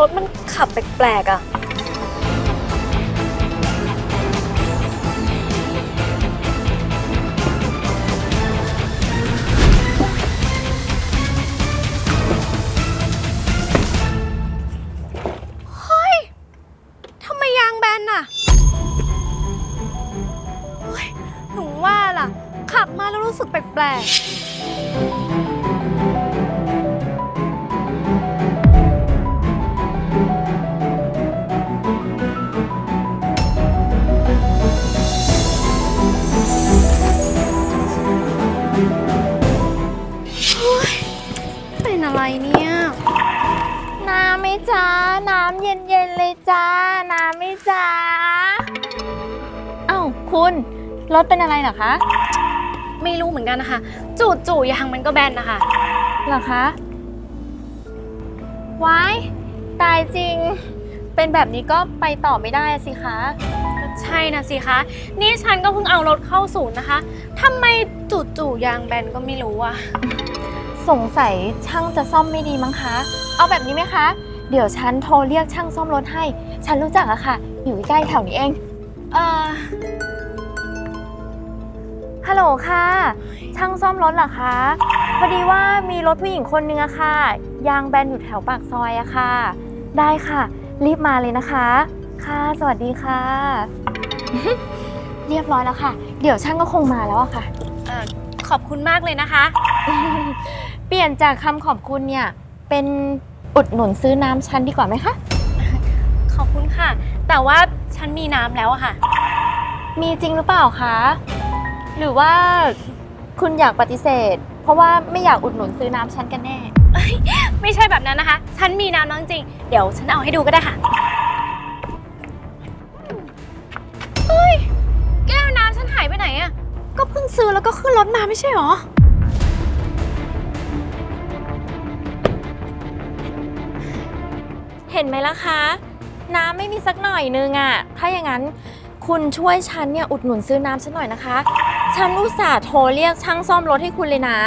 รถมันขับแปลกๆอะ เป็นอะไรเนี่ย น้ำไหม่จ้า น้ำเย็นๆเลยจ้า น้ำไหม่จ้าเอ้าคุณ รถเป็นอะไรเหรอคะไม่รู้เหมือนกันนะคะจู่ๆยางมันก็แบนนะคะเหรอคะว้ายตายจริง เป็นแบบนี้ก็ไปต่อไม่ได้อะสิคะใช่นะสิคะ นี่ฉันก็เพิ่งเอารถเข้าศูนย์นะคะทำไมจู่ๆยางแบนก็ไม่รู้อะ สงสัยช่างจะซ่อมไม่ดีมั้งคะ เอาแบบนี้ไหมคะ เดี๋ยวฉันโทรเรียกช่างซ่อมรถให้ ฉันรู้จักอะค่ะ อยู่ใกล้แถวนี้เอง เอ่อ ฮัลโหลค่ะ ช่างซ่อมรถเหรอคะ พอดีว่ามีรถผู้หญิงคนนึงอะค่ะ ยางแบนอยู่แถวปากซอยอะค่ะ ได้ค่ะ รีบมาเลยนะคะ ค่ะ สวัสดีค่ะ เรียบร้อยแล้วค่ะ เดี๋ยวช่างก็คงมาแล้วอะค่ะเอ่อขอบคุณมากเลยนะคะ เปลี่ยนจากคำขอบคุณเนี่ย เป็นอุดหนุนซื้อน้ำฉันดีกว่าไหมคะ ขอบคุณค่ะ แต่ว่าฉันมีน้ำแล้วอะค่ะ มีจริงหรือเปล่าคะ หรือว่าคุณอยากปฏิเสธ เพราะว่าไม่อยากอุดหนุนซื้อน้ำฉันกันแน่ ไม่ใช่แบบนั้นนะคะ ฉันมีน้ำแล้วจริงๆเดี๋ยวฉันเอาให้ดูก็ได้ค่ะเฮ้ย แก้วน้ำฉันหายไปไหนอะก็เพิ่งซื้อแล้วก็ขึ้นรถมาไม่ใช่หรอ เห็นไหมล่ะคะ น้ำไม่มีสักหน่อยนึงอะถ้าอย่างนั้นคุณช่วยฉันเนี่ยอุดหนุนซื้อน้ำฉันหน่อยนะคะ ฉันอุตส่าห์โทรเรียกช่างซ่อมรถให้คุณเลยนะ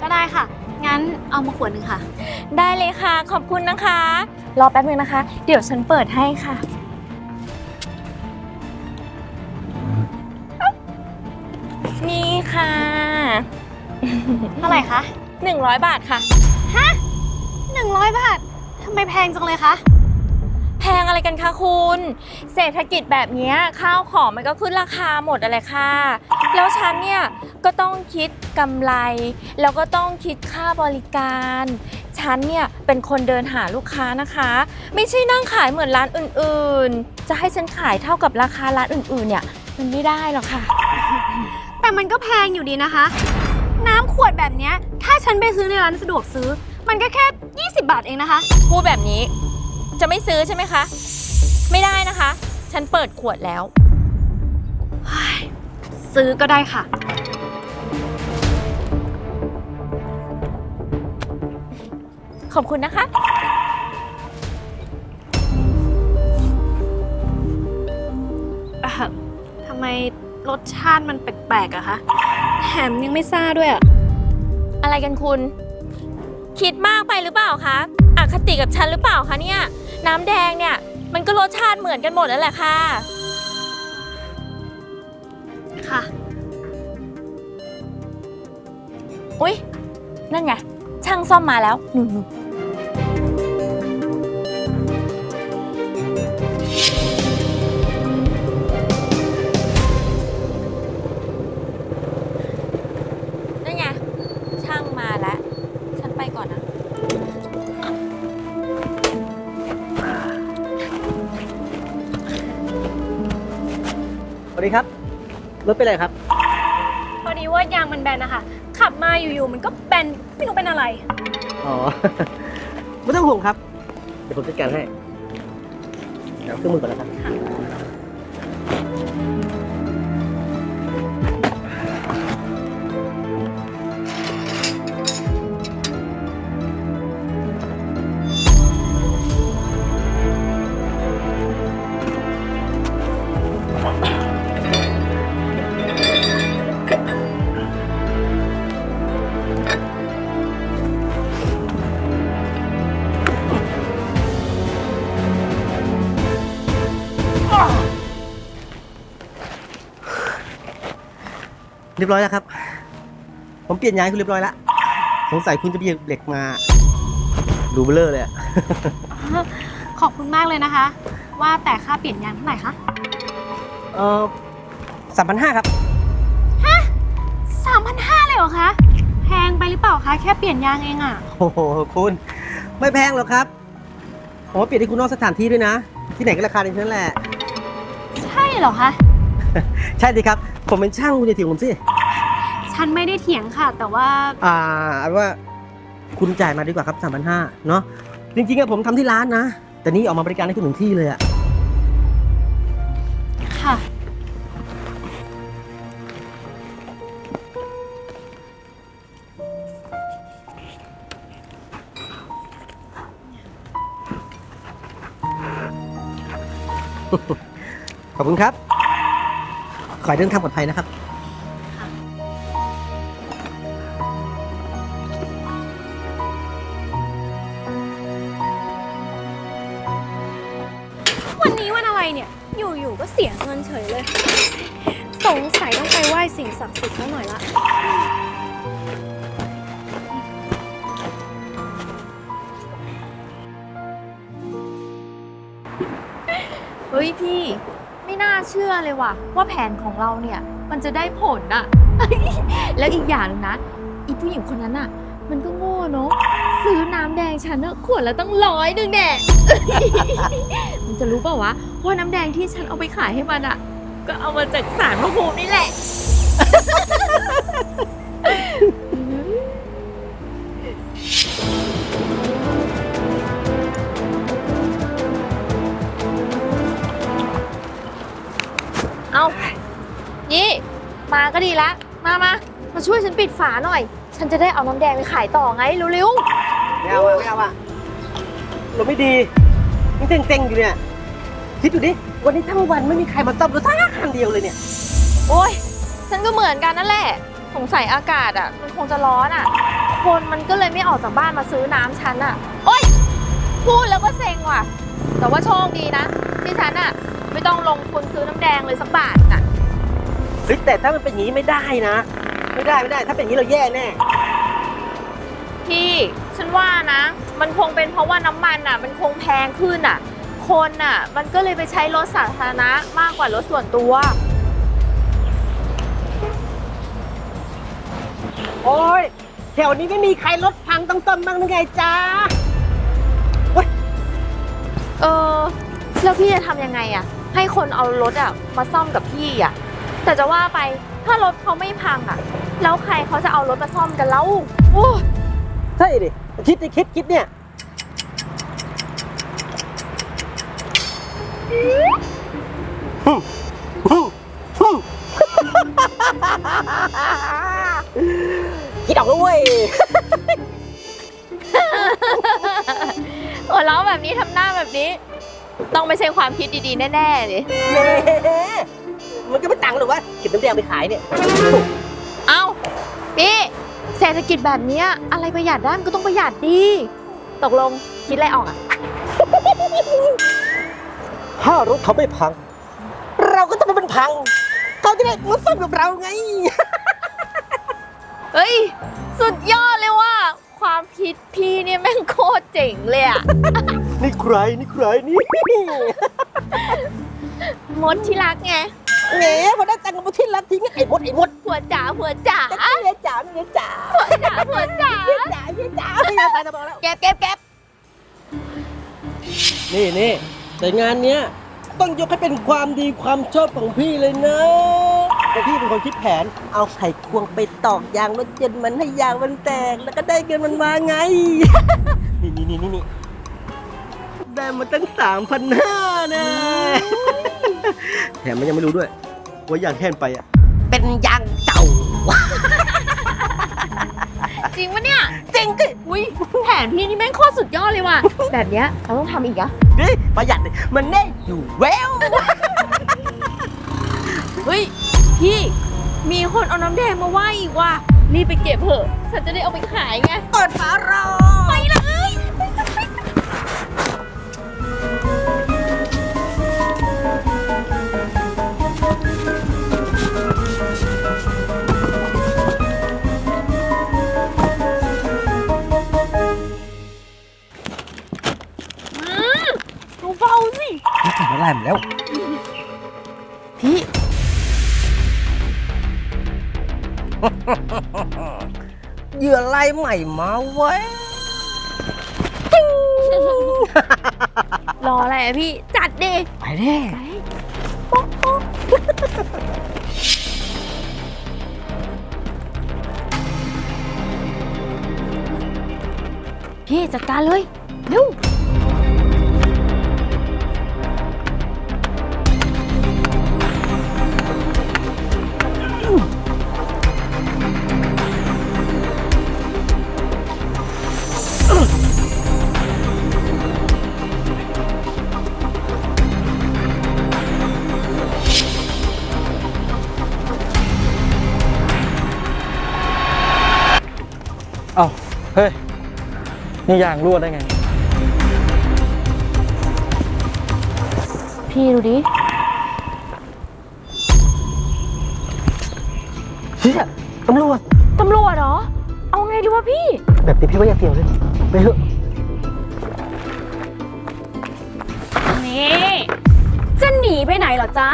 ก็ได้ค่ะ งั้นเอามาขวดหนึ่งค่ะ ได้เลยค่ะ ขอบคุณนะคะ รอแป๊บนึงนะคะ เดี๋ยวฉันเปิดให้ค่ะ นี่ค่ะ เท่าไหร่คะ 100 บาทค่ะ100 บาททำไมแพงจังเลยคะ แพงอะไรกันคะคุณ เศรษฐกิจแบบเนี้ยข้าวของมันก็ขึ้นราคาหมดอะไรค่ะ แล้วฉันเนี่ยก็ต้องคิดกำไร แล้วก็ต้องคิดค่าบริการ ฉันเนี่ยเป็นคนเดินหาลูกค้านะคะ ไม่ใช่นั่งขายเหมือนร้านอื่นๆ จะให้ฉันขายเท่ากับราคาร้านอื่นๆ เนี่ยมันไม่ได้หรอกค่ะ แต่มันก็แพงอยู่ดีนะคะ น้ำขวดแบบเนี้ยถ้าฉันไปซื้อในร้านสะดวกซื้อ มันก็แค่ 20 บาทเองนะคะ พูดแบบนี้จะไม่ซื้อใช่ไหมคะ ไม่ได้นะคะ ฉันเปิดขวดแล้ว ซื้อก็ได้ค่ะ ขอบคุณนะคะเอ่อทำไมรสชาติมันแปลกๆอะคะ แถมยังไม่ซ่าด้วยอะอะไรกันคุณ คิดมากไปหรือเปล่าคะอคติกับฉันหรือเปล่าคะเนี่ย น้ำแดงเนี่ย มันก็รสชาติเหมือนกันหมดนั่นแหละค่ะ ค่ะ อุ๊ย นั่นไง ช่างซ่อมมาแล้วหนูนั่น รถเป็นไรครับ พอดีว่ายางมันแบนนะคะขับมาอยู่ๆมันก็แบนไม่รู้เป็นอะไร อ๋อ ไม่ต้องห่วงครับ เดี๋ยวผมจัดการให้เดี๋ยวเครื่องมือก่อนนะครับน เรียบร้อยแล้วครับ ผมเปลี่ยนยางให้คุณเรียบร้อยแล้ว สงสัยคุณจะไปเหยียบเหล็กมา ดูเบลเลอร์เลยอะขอบคุณมากเลยนะคะ ว่าแต่ค่าเปลี่ยนยางเท่าไหร่คะเออสามพันห้าครับ3,500เลยเหรอคะ แพงไปหรือเปล่าคะ แค่เปลี่ยนยางเองอะโอ้โห คุณ ไม่แพงหรอกครับผมว่าเปลี่ยนให้คุณนอกสถานที่ด้วยนะ ที่ไหนก็ราคาเดียวนั้นแหละ ใช่เหรอคะ ใช่ดิครับ ผมเป็นช่างคุณอย่าเถียงผมสิ ฉันไม่ได้เถียงค่ะ แต่ว่าอ่าเอาเป็นว่าคุณจ่ายมาดีกว่าครับสามพันห้าเนาะจริงๆอะผมทำที่ร้านนะ แต่นี่ออกมาบริการให้คุณถึงที่เลยอะค่ะ ขอบคุณครับ ขอให้เดินทางปลอดภัยนะครับ นของเราเนี่ย มันจะได้ผลอะแล้วอีกอย่างหนึงนะอีผู้หญิงคนนั้นอะมันก็โง่เนาะซื้อน้ำแดงฉันอะขวดละตั้งร้อยหนึ่งแน่ มันจะรู้เปล่าวะว่าน้ำแดงที่ฉันเอาไปขายให้มันอะก็เอามาจากสารพระภูมินี่แหละ มาก็ดีละ มามามาช่วยฉันปิดฝาหน่อย ฉันจะได้เอาน้ำแดงไปขายต่อไงเร็วไม่เอาอะไม่เอาอะเราไม่ดีนี่เต็งๆอยู่เนี่ย คิดดูดิ วันนี้ทั้งวันไม่มีใครมาซ่อมรถสักคันเดียวเลยเนี่ย ๆ โอ้ย ฉันก็เหมือนกันนั่นแหละ สงสัยอากาศอะ มันคงจะร้อนอะ คนมันก็เลยไม่ออกจากบ้านมาซื้อน้ำฉันอะ โอ้ย พูดแล้วก็เซ็งว่ะ แต่ว่าโชคดีนะ ที่ฉันอะ ไม่ต้องลงทุนซื้อน้ำแดงเลยสักบาทน่ะ เฮ้ยแต่ถ้ามันเป็นอย่างนี้ไม่ได้นะ ไม่ได้ไม่ได้ ถ้าเป็นอย่างนี้เราแย่แน่ พี่ฉันว่านะ มันคงเป็นเพราะว่าน้ำมันอะ มันคงแพงขึ้นอะ คนอะ มันก็เลยไปใช้รถสาธารณะมากกว่ารถส่วนตัว โอ้ยแถวนี้ไม่มีใครรถพังต้องต้มบ้างหรือไงจ๊ะเออ แล้วพี่จะทำยังไงอะ ให้คนเอารถอะ มาซ่อมกับพี่อะ แต่จะว่าไปถ้ารถเขาไม่พังอะ แล้วใครเขาจะเอารถมาซ่อมกันแล้วโอ้ยใช่ดิคิดดิคิดคิดเนี่ยฮึ่มฮึ่มฮึ่มคิดออกแล้วเว้ยหัวเราะแบบนี้ทำหน้าแบบนี้ ต้องไม่ใช่ความคิดดีๆ แน่ๆเลย แหม มันก็ไม่ต่างหรอกว่าเก็บน้ำแดงไปขายเนี่ย เอ้าพี่เศรษฐกิจแบบเนี้ยอะไรประหยัดได้มันก็ต้องประหยัดดี ตกลงคิดอะไรออกอะ ถ้ารถเขาไม่พัง เราก็ต้องไม่เป็นพัง เขาจะได้มาซ่อมกับเราไง เฮ้ย สุดยอดเลยว่า ความคิดพี่เนี่ยแม่งโคตรเจ๋งเลยอะนี่ใครนี่ใครนี่ มดที่รักไง แหมพอได้ตังค์มาที่รักทิ้งไอ้มดไอ้มดผัวจ๋าผัวจ๋าจะเลี้ยจ๋าเลี้ยจ๋าจ๋าผัวจ๋าเลี้ยจ๋าเลี้ยจ๋าไม่อยากตายจะบอกแล้วเก็บเก็บเก็บนี่นี่แต่งานเนี้ยต้องยกให้เป็นความดีความชอบของพี่เลยนะแต่พี่เป็นคนคิดแผน เอาไข่ควงไปตอกยางรถยนต์มันให้ยางมันแตก แล้วก็ได้เงินมันมาไง นี่นี่นี่นี่นี่ได้มาตั้งสามพันห้านะ แถมมันยังไม่รู้ด้วยว่ายางแค่นไปอะ เป็นยางเก่า จริงปะเนี่ยจริงดิอุ้ยแผนพี่นี่แม่งโคตรสุดยอดเลยว่ะ แบบเนี้ยเราต้องทำอีกอะดิประหยัดดิมันแน่อยู่แววเฮ้ยพี่มีคนเอาน้ำแดงมาไหว้อีกว่ะรีบไปเก็บเถอะฉันจะได้เอาไปขายไง เปิดฝารอ หมดแล้ว พี่ เหยื่อลายใหม่มาไว้ย รออะไรอะพี่ จัดดิไปเด้พี่จัดการเลยเร็ว เฮ้ย นี่ยางรั่วได้ไง พี่ดูดิเชี่ยตำรวจ ตำรวจเหรอ เอาไงดีวะพี่ แบบนี้พี่ว่าอย่าเสี่ยงเลยไปเถอะ นี่ จะหนีไปไหนเหรอจ๊ะ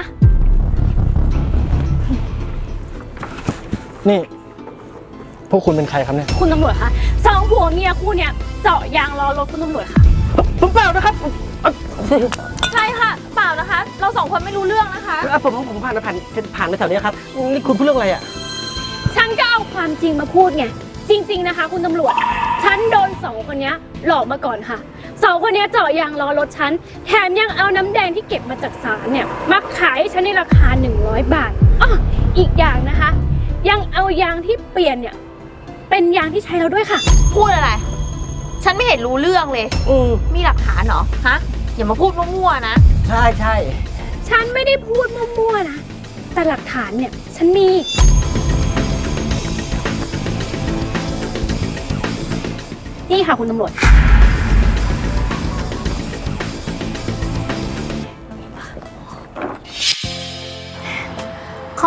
นี่ พวกคุณเป็นใครครับเนี่ย คุณตำรวจคะสอง ผัวเมียคู่เนี่ยเจาะยางล้อรถคุณตำรวจค่ะ ผมเปล่านะครับใช่ค่ะ เปล่านะคะ เราสองคนไม่รู้เรื่องนะคะเอ่อผมผมผ่านมาผ่านผ่านมาแถวเนี้ยครับนี่คุณพูดเรื่องอะไรอะ ฉันก็เอาความจริงมาพูดไง จริง ๆนะคะ คุณตำรวจ ฉันโดนสองคนเนี้ยหลอกมาก่อนค่ะสองคนเนี้ยเจาะยางล้อรถฉัน แถมยังเอาน้ำแดงที่เก็บมาจากศาลเนี่ยมาขายให้ฉันในราคา 100 บาทอ้ออีกอย่างนะคะ ยังเอายางที่เปลี่ยนเนี่ย เป็นยางที่ใช้แล้วด้วยค่ะ พูดอะไร ฉันไม่เห็นรู้เรื่องเลย อืมมีหลักฐานเหรอ ฮะ อย่ามาพูดมั่วๆนะ ใช่ใช่ฉันไม่ได้พูดมั่วๆนะ แต่หลักฐานเนี่ย ฉันมี นี่ค่ะคุณตำรวจ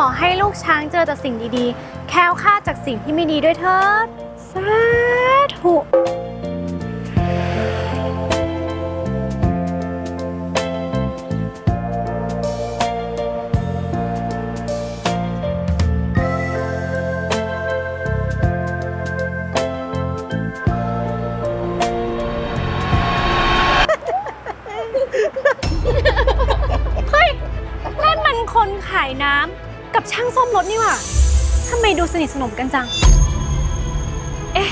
อให้ลูกช้างเจอแต่สิ่งดีๆ แค้วคลาดจากสิ่งที่ไม่ดีด้วยเถิด สาธุนั่นมันคนขายน้ำ กับช่างซ่อมรถนี่ว่าทำไมดูสนิทสนมกันจัง เอ๊ะ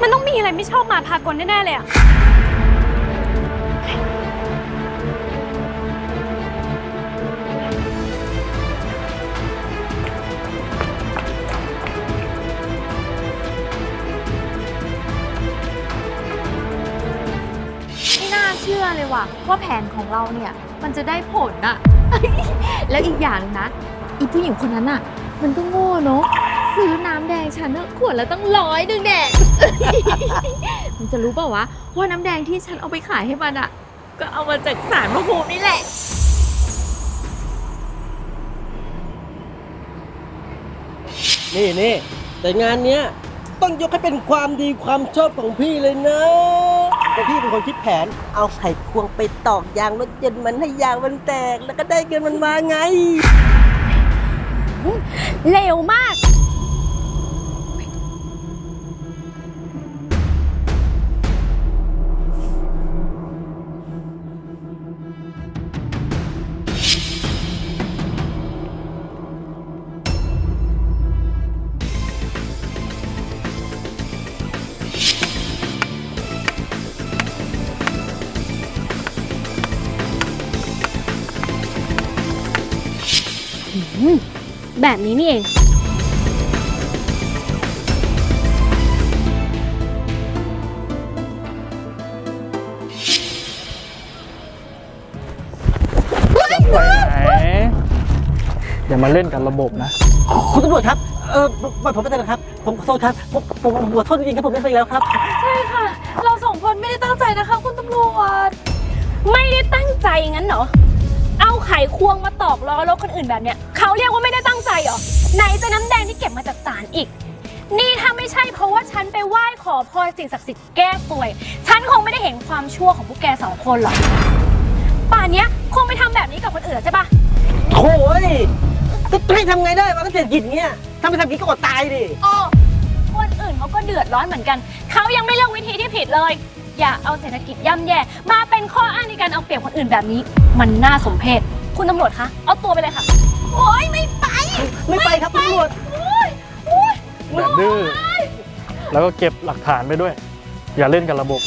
มันต้องมีอะไรไม่ชอบมาพากลแน่ ๆ เลยอะไม่น่าเชื่อเลยว่ะว่าแผนของเราเนี่ย มันจะได้ผลอะ แล้วอีกอย่างหนึ่งนะ อีผู้หญิงคนนั้นอะมันก็โง่เนาะซื้อน้ำแดงฉันอะขวดละตั้งร้อยหนึ่งแดง มันจะรู้เปล่าวะว่าน้ำแดงที่ฉันเอาไปขายให้มันอะก็เอามาจากสารพระภูมินี่แหละ นี่นี่แต่งานเนี้ยต้องยกให้เป็นความดีความชอบของพี่เลยนะแต่พี่เป็นคนคิดแผน เอาไข่ควงไปตอกยางรถยนต์มันให้ยางมันแตก แล้วก็ได้เงินมันมาไง เร็วมาก แบบนี้นี่เองไปไหนอย่ามาเล่นกับระบบนะ คุณตำรวจครับ เออปล่อยผมไปเถอะนะครับ ผมขอโทษครับ ผมผมผมขอโทษจริงๆครับผมไม่เคยแล้วครับเราสองคนไม่ได้ตั้งใจนะคะ คุณตำรวจ ไม่ได้ตั้งใจงั้นเหรอ เอาไขควงมาตอกล้อรถคนอื่นแบบเนี้ยเขา เรียกว่าไม่ได้ตั้งใจเหรอ ไหนจะน้ำแดงที่เก็บมาจากศาลอีก นี่ถ้าไม่ใช่เพราะว่าฉันไปไหว้ขอพรสิ่งศักดิ์สิทธิ์แก้ป่วย ฉันคงไม่ได้เห็นความชั่วของพวกแกสองคนหรอก ป่านเนี้ยคงไปทำแบบนี้กับคนอื่นแล้วใช่ปะโถ่เอ้ยจะให้ทำไงได้วะถ้าเศรษฐกิจเงี้ยถ้าไม่ทำกินก็อดตายดิ โอ้คนอื่นเขาก็เดือดร้อนเหมือนกัน เขายังไม่เลือกวิธีที่ผิดเลย อย่าเอาเศรษฐกิจย่ำแย่มาเป็นข้ออ้างในการเอาเปรียบคนอื่นแบบนี้ มันน่าสมเพชคุณตำรวจคะ เอาตัวไปเลยค่ะ โอ๊ยไม่ไปไม่ไปครับคุณตำรวจ โอ๊ยโอ๊ยแบบดื้อ แล้วก็เก็บหลักฐานไปด้วย อย่าเล่นกับระบบ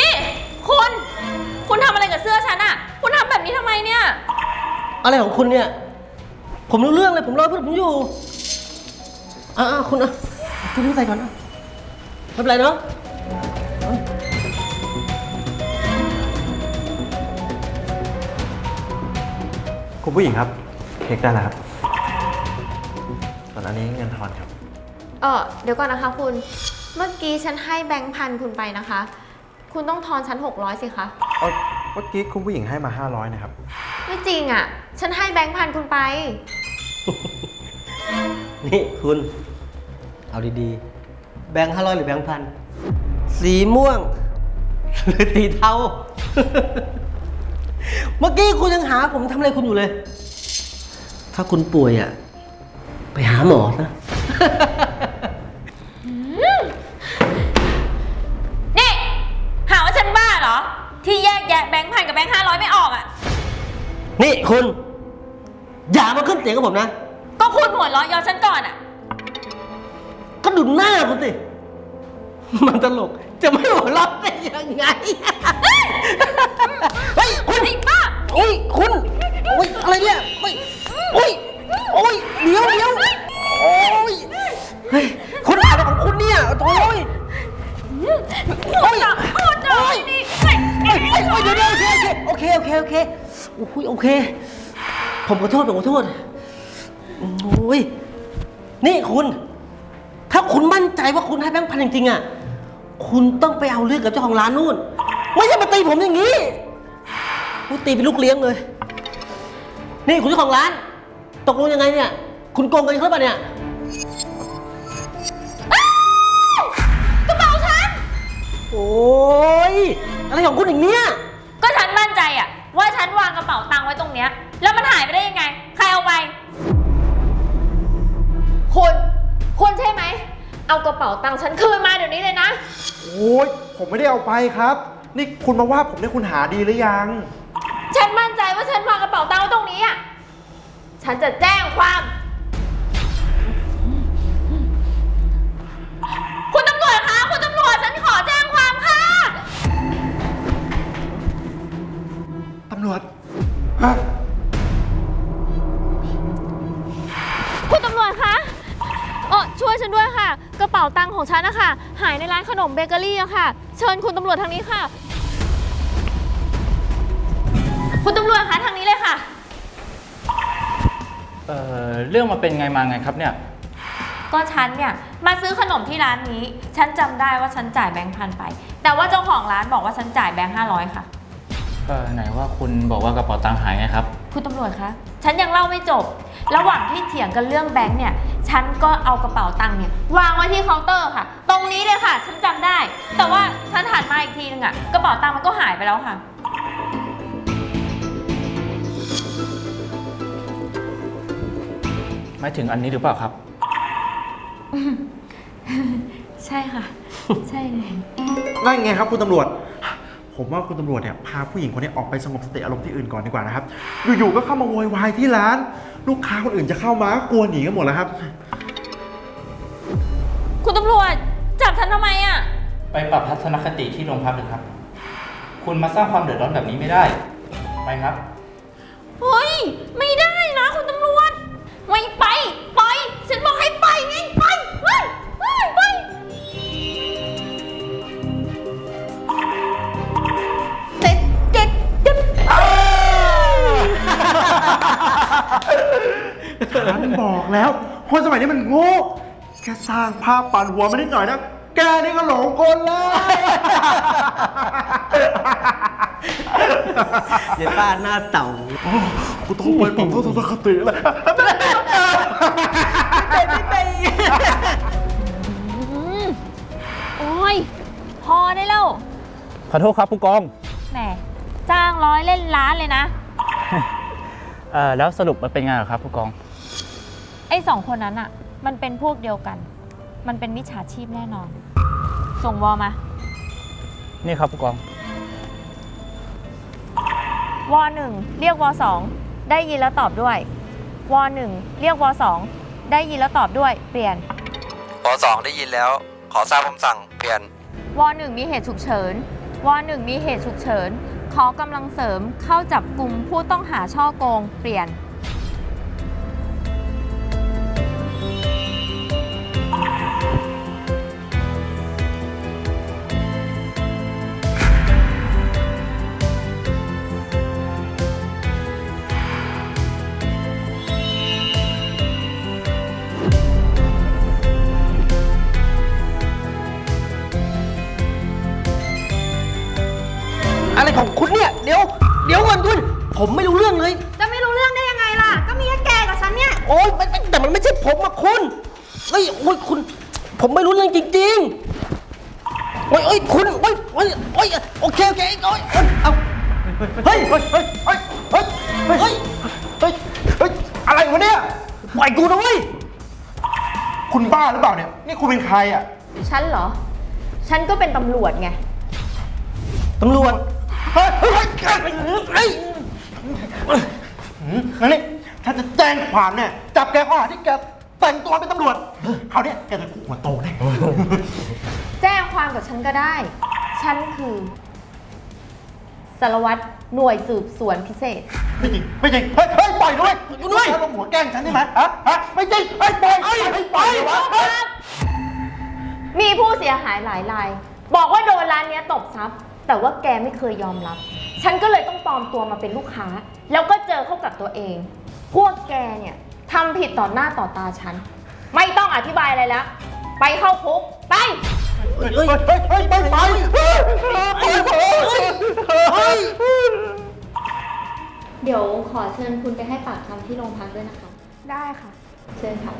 นี่ คุณ คุณทำอะไรกับเสื้อฉันอะคุณทำแบบนี้ทำไมเนี่ย อะไรของคุณเนี่ย ผมรู้เรื่องเลยผมรอเพื่อนผมอยู่อ่าคุณอะชุดนี้ใส่ก่อนนะไม่เป็นไรเนาะคุณผู้หญิงครับเค้กได้แล้วครับส่วนอันนี้เงินทอนครับ เออเดี๋ยวก่อนนะคะคุณ เมื่อกี้ฉันให้แบงค์พันคุณไปนะคะ คุณต้องทอนฉัน600สิคะ เอ้าเมื่อกี้คุณผู้หญิงให้มา 500 นะครับ ไม่จริงอะ่ะ ฉันให้แบงค์พันคุณไป นี่คุณ เอาดีๆ แบงค์ห้าร้อยหรือแบงค์พัน สีม่วง หรือสีเทา เมื่อกี้คุณยังหาผมทำอะไรคุณอยู่เลย ถ้าคุณป่วยอะ ไปหาหมอนะ นี่ หาว่าฉันบ้าเหรอ ที่แยกแยะแบงค์พันกับแบงค์ห้าร้อยไม่ออกอะ่ะ นี่คุณ อย่ามาขึ้นเสียงกับผมนะ ก็คุณหัวเราะเยอฉันก่อนอะ่ะก็ดูหน้าคุณสิ มันตลก จะไม่หัวเราะได้ยังไง เฮ้ย คุณไอ้บ้าโอ้ย คุณ โอ้ย อะไรเนี่ยโอ้ย โอ้ย โอ้ย เดี๋ยวเดี๋ยวโอ้ย เฮ้ย คุณอะไรของคุณเนี่ยโอ้ย โอ้ยโอ้ยนี่เฮ้ยเฮ้ยเฮ้ยเดี๋ยวเดี๋ยวโอเคโอเคโอเคโอเคโอ้ยโอเค ผมขอโทษผมขอโทษโอ้ยนี่คุณ ถ้าคุณมั่นใจว่าคุณให้แบงค์พันจริงๆอะคุณต้องไปเอาเรื่องกับเจ้าของร้านนู่น ไม่ใช่มาตีผมอย่างนี้กูตีเป็นลูกเลี้ยงเลย นี่คุณเจ้าของร้าน ตกลงยังไงเนี่ย คุณโกงกันหรือเปล่าเนี่ยกระเป๋าฉัน โอ้ยอะไรของคุณอย่างเนี้ยก็ฉันมั่นใจอะว่าฉันวางกระเป๋าตังค์ไว้ตรงเนี้ย แล้วมันหายไปได้ยังไง ใครเอาไป คุณ คุณใช่ไหม เอากระเป๋าตังค์ฉันคืนมาเดี๋ยวนี้เลยนะ โอ้ยผมไม่ได้เอาไปครับ นี่คุณมาว่าผมเนี่ยคุณหาดีหรือยัง ฉันมั่นใจว่าฉันวางกระเป๋าตังค์ไว้ตรงนี้อะ ฉันจะแจ้งความ คุณตำรวจคะ คุณตำรวจ ฉันขอแจ้งความค่ะ ตำรวจฮะ ด้วยค่ะ กระเป๋าตังค์ของฉันนะคะหายในร้านขนมเบเกอรี่อะค่ะ เชิญคุณตำรวจทางนี้ค่ะ คุณตำรวจคะทางนี้เลยค่ะ เอ่อเรื่องมาเป็นไงมาไงครับเนี่ย ก็ฉันเนี่ยมาซื้อขนมที่ร้านนี้ ฉันจำได้ว่าฉันจ่ายแบงค์พันไป แต่ว่าเจ้าของร้านบอกว่าฉันจ่ายแบงค์ห้าร้อยค่ะ เออไหนว่าคุณบอกว่ากระเป๋าตังค์หายไงครับ คุณตำรวจคะ ฉันยังเล่าไม่จบ ระหว่างที่เถียงกันเรื่องแบงค์เนี่ย ฉันก็เอากระเป๋าตังค์เนี่ยวางไว้ที่เคาน์เตอร์ค่ะ ตรงนี้เลยค่ะ ฉันจำได้ แต่ว่าฉันหันมาอีกทีนึงอะกระเป๋าตังค์มันก็หายไปแล้วค่ะ หมายถึงอันนี้หรือเปล่าครับ ใช่ค่ะ ใช่เลย นั่นไงครับคุณตำรวจ ผมว่าคุณตำรวจเนี่ยพาผู้หญิงคนนี้ออกไปสงบสติอารมณ์ที่อื่นก่อนดีกว่านะครับ อยู่ๆก็เข้ามาโวยวายที่ร้าน ลูกค้าคนอื่นจะเข้ามากลัวหนีกันหมดแล้วครับ คุณตำรวจจับฉันทำไมอะไปปรับทัศนคติที่โรงพักเลยครับ คุณมาสร้างความเดือดร้อนแบบนี้ไม่ได้ ไปครับ เฮ้ย ไม่ ฉันบอกแล้วคนสมัยนี้มันโง่แค่สร้างภาพปั่นหัวมานิดหน่อยนะ แกนี่ก็หลงกลเลยเดี๋ยวป้าหน้าเต่ากูต้องไปปรับทัศนคติแล้วโอ้ย พอได้แล้ว ขอโทษครับผู้กอง แหม จ้างร้อยเล่นล้านเลยนะ เอ่อแล้วสรุปมันเป็นไงเหรอครับผู้กอง ไอ้สองคนนั้นอะมันเป็นพวกเดียวกัน มันเป็นมิจฉาชีพแน่นอน ส่งวอมา นี่ครับผู้กอง วอหนึ่งเรียกวอสองได้ยินแล้วตอบด้วย วอหนึ่งเรียกวอสองได้ยินแล้วตอบด้วย เปลี่ยน ปสองได้ยินแล้ว ขอทราบคำสั่ง เปลี่ยน วอหนึ่งมีเหตุฉุกเฉิน วอหนึ่งมีเหตุฉุกเฉิน ขอกำลังเสริมเข้าจับกลุ่มผู้ต้องหาช่อโกง เปลี่ยน อะไรของคุณเนี่ย เดี๋ยว เดี๋ยวก่อนคุณ ผมไม่รู้เรื่องเลย จะไม่รู้เรื่องได้ยังไงล่ะ ก็มีแค่แกกับฉันเนี่ย โอ๊ยมันมันแต่มันไม่ใช่ผมอะคุณ เฮ้ย โอ้ยคุณ ผมไม่รู้เรื่องจริงๆ โอ้ยโอ้ยคุณ โอ้ยโอ้ยโอ้ยโอเค โอเค โอ้ยโอ้ยเอาเฮ้ย เฮ้ย เฮ้ย เฮ้ย เฮ้ย เฮ้ย เฮ้ย เฮ้ย อะไรวะเนี่ยปล่อยกูนะเว้ย คุณบ้าหรือเปล่าเนี่ย นี่คุณเป็นใครอะ ฉันเหรอ ฉันก็เป็นตำรวจไง ตำรวจ เฮ้ยเฮ้ยเฮ้ยเฮ้ยนั่นนี่ถ้าจะแจ้งความเนี่ย จับแกข้อหาที่แกแต่งตัวเป็นตำรวจคราวเนี้ยแกจะหัวโตแน่แจ้งความกับฉันก็ได้ ฉันคือสารวัตรหน่วยสืบสวนพิเศษ ไม่จริงไม่จริงเฮ้ยเฮ้ยปล่อยด้วยด้วยลงหัวแกล้งฉันใช่ไหมฮะฮะไม่จริงเฮ้ยปล่อยเฮ้ยปล่อยวะเฮ้ยมีผู้เสียหายหลายราย บอกว่าโดนร้านเนี้ยตบทรัพย์ แต่ว่าแกไม่เคยยอมรับ ฉันก็เลยต้องปลอมตัวมาเป็นลูกค้า แล้วก็เจอเข้ากับตัวเอง พวกแกเนี่ยทำผิดต่อหน้าต่อตาฉัน ไม่ต้องอธิบายอะไรแล้ว ไปเข้าคุก ไป เฮ้ยเฮ้ยเฮ้ยเฮ้ยไปไปเฮ้ยเฮ้ยเฮ้ยเดี๋ยวขอเชิญคุณไปให้ปากคำที่โรงพักด้วยนะคะ ได้ค่ะ เชิญค่ะ